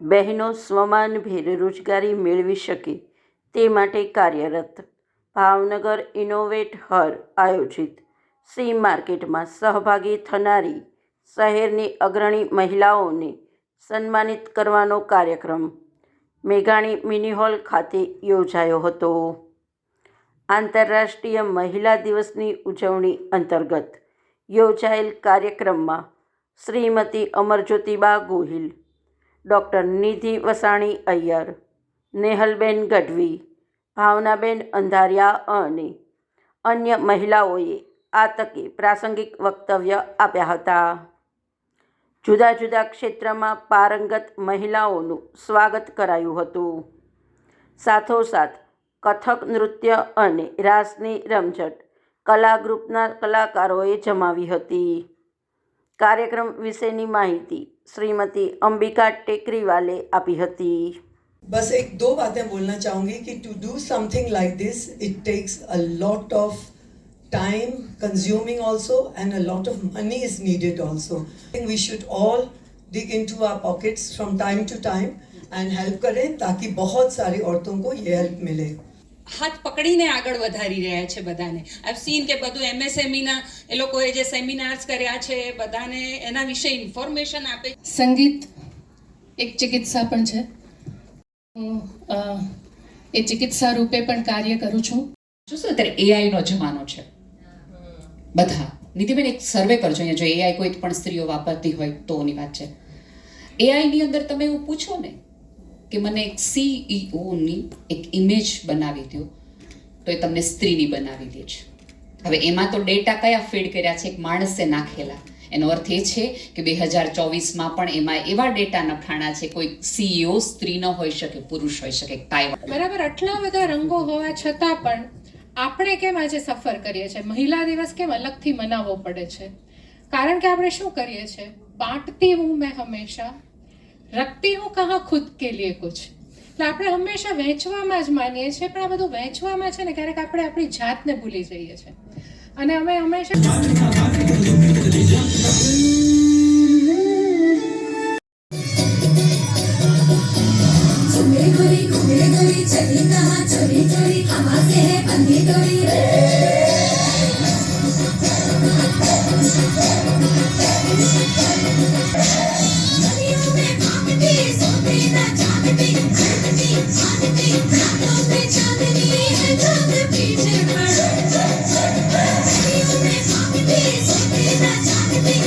બહેનો સ્વમાનભેર રોજગારી મેળવી શકે તે માટે કાર્યરત. ભાવનગર ઇનોવેટ હર આયોજિત. સી માર્કેટમાં સહભાગી થનારી શહેરની અગ્રણી મહિલાઓને સન્માનિત કરવાનો કાર્યક્રમ મેઘાણી મિની હોલ ખાતે યોજાયો હતો. આંતરરાષ્ટ્રીય મહિલા દિવસની ઉજવણી અંતર્ગત યોજાયેલ કાર્યક્રમમાં શ્રીમતી અમરજ્યોતિબા ગોહિલ ડૉક્ટર નિધિ વસાણી અય્યર, નેહલબેન ગઢવી, ભાવનાબેન અંધારિયા અને અન્ય મહિલાઓએ આ તકે પ્રાસંગિક વક્તવ્ય આપ્યા હતા. જુદા જુદા ક્ષેત્રમાં પારંગત મહિલાઓનું સ્વાગત કરાયું હતું. સાથોસાથ કથક નૃત્ય અને રાસની રમઝટ કલા ગ્રુપના કલાકારોએ જમાવી હતી. કાર્યક્રમ વિશેની માહિતી શ્રીમતી અંબિકા ટેકરીવાલે આપી હતી बस एक दो बातें बोलना चाहूँगी कि to do something like this it takes a lot of time consuming also and a lot of money is needed also. I think we should all dig into our pockets from time to time and help करें ताकि बहुत सारी औरतों को ये help मिले હાથ પકડીને આગળ વધારી રહ્યા છે બધાને. આઈ સીન કે બધું એમએસએમઈના એ લોકોએ જે સેમિનાર્સ કર્યા છે એ બધાને એના વિશે ઇન્ફોર્મેશન આપે સંગીત એક ચિકિત્સા પણ છે. હું અ, એ ચિકિત્સા રૂપે પણ કાર્ય કરું છું. જોશો અત્યારે એઆઈનો જમાનો છે? બધા. નીતિબેન એક સર્વે કરજો અહીંયા. જો એઆઈ કોઈ પણ સ્ત્રીઓ વાપરતી હોય તોની વાત છે. એઆઈની અંદર તમે એવું પૂછો ને કે મને એક સીઈઓની એક ઇમેજ બનાવી દો તો એ તમને સ્ત્રીની બનાવી દે છે. હવે એમાં તો ડેટા કયા ફીડ કર્યા છે? એક માણસે નાખેલા. એનો અર્થ એ છે કે બે હજાર ચોવીસમાં પણ એમાં એવા ડેટા નખાણા છે, કોઈ સીઈઓ સ્ત્રી ન હોઈ શકે, પુરુષ હોઈ શકે બરાબર, આટલા બધા રંગો હોવા છતાં પણ આપણે કેમ આજે સફર કરીએ છીએ? મહિલા દિવસ કેમ અલગથી મનાવવો પડે છે? કારણ કે આપણે શું કરીએ છીએ? બાંટતી હું મેં હંમેશા રખતી હું કહા ખુદ કે લીએ કુછ એટલે આપણે હંમેશા વહેંચવામાં જ માનીએ છીએ પણ આ બધું વહેંચવામાં છે ને ક્યારેક આપણે આપણી જાતને ભૂલી જઈએ છીએ અને અમે હંમેશા चली कहा चोरी चोरी कहाँ है बंदी डोरी